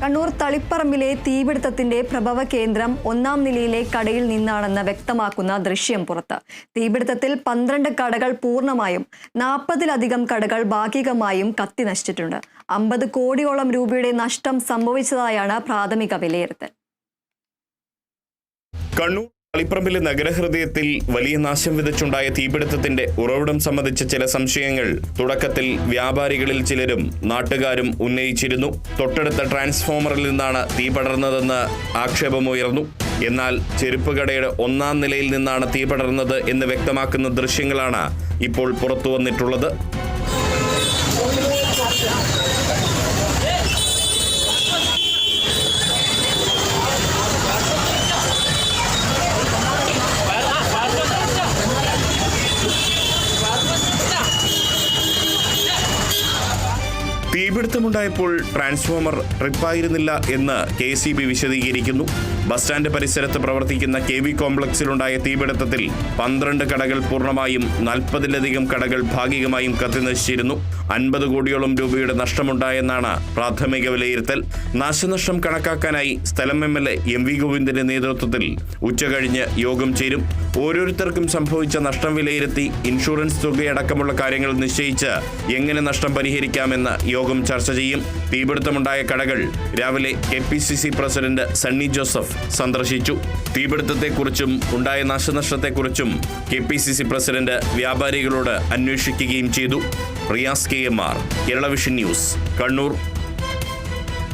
കണ്ണൂർ തളിപ്പറമ്പിലെ തീപിടുത്തത്തിന്റെ പ്രഭവ കേന്ദ്രം ഒന്നാം നിലയിലെ കടയിൽ നിന്നാണെന്ന് വ്യക്തമാക്കുന്ന ദൃശ്യം പുറത്ത്. തീപിടുത്തത്തിൽ പന്ത്രണ്ട് കടകൾ പൂർണമായും നാൽപ്പതിലധികം കടകൾ ഭാഗികമായും കത്തി നശിച്ചിട്ടുണ്ട്. അമ്പത് കോടിയോളം രൂപയുടെ നഷ്ടം സംഭവിച്ചതായാണ് പ്രാഥമിക വിലയിരുത്തൽ. കണ്ണൂർ തളിപ്പറമ്പിലെ നഗരഹൃദയത്തിൽ വലിയ നാശം വിതച്ചുണ്ടായ തീപിടുത്തത്തിന്റെ ഉറവിടം സംബന്ധിച്ച ചില സംശയങ്ങൾ. തുടക്കത്തിൽ വ്യാപാരികളിൽ ചിലരും നാട്ടുകാരും ഉന്നയിച്ചിരുന്നു. തൊട്ടടുത്ത ട്രാൻസ്ഫോമറിൽ നിന്നാണ് തീ പടർന്നതെന്ന് ആക്ഷേപമുയർന്നു. എന്നാൽ ചെരുപ്പുകടയുടെ ഒന്നാം നിലയിൽ നിന്നാണ് തീ പടർന്നത് എന്ന് വ്യക്തമാക്കുന്ന ദൃശ്യങ്ങളാണ് ഇപ്പോൾ പുറത്തു വന്നിട്ടുള്ളത് be തീപിടുത്തമുണ്ടായപ്പോൾ ട്രാൻസ്ഫോമർ റിപ്പായിരുന്നില്ല എന്ന് കെ സി ബി വിശദീകരിക്കുന്നു. ബസ് സ്റ്റാൻഡ് പരിസരത്ത് പ്രവർത്തിക്കുന്ന കെ വി കോംപ്ലക്സിലുണ്ടായ തീപിടുത്തത്തിൽ പന്ത്രണ്ട് കടകൾ പൂർണമായും നാൽപ്പതിലധികം കടകൾ ഭാഗികമായും കത്തിനശിച്ചിരുന്നു. അൻപത് കോടിയോളം രൂപയുടെ നഷ്ടമുണ്ടായെന്നാണ് പ്രാഥമിക വിലയിരുത്തൽ. നാശനഷ്ടം കണക്കാക്കാനായി സ്ഥലം M L A M V ഗോവിന്ദന്റെ നേതൃത്വത്തിൽ ഉച്ചകഴിഞ്ഞ് യോഗം ചേരും. ഓരോരുത്തർക്കും സംഭവിച്ച നഷ്ടം വിലയിരുത്തി ഇൻഷുറൻസ് തുകയടക്കമുള്ള കാര്യങ്ങൾ നിശ്ചയിച്ച് എങ്ങനെ നഷ്ടം പരിഹരിക്കാമെന്ന് യോഗം ചർച്ച ചെയ്യും. തീപിടുത്തമുണ്ടായ കടകൾ രാവിലെ K P C C president Sunny Joseph സന്ദർശിച്ചു. തീപിടുത്തത്തെക്കുറിച്ചും ഉണ്ടായ നാശനഷ്ടത്തെക്കുറിച്ചും K P C C president വ്യാപാരികളോട് അന്വേഷിക്കുകയും ചെയ്തു. Riyas K M R Kerala vision news Kannur.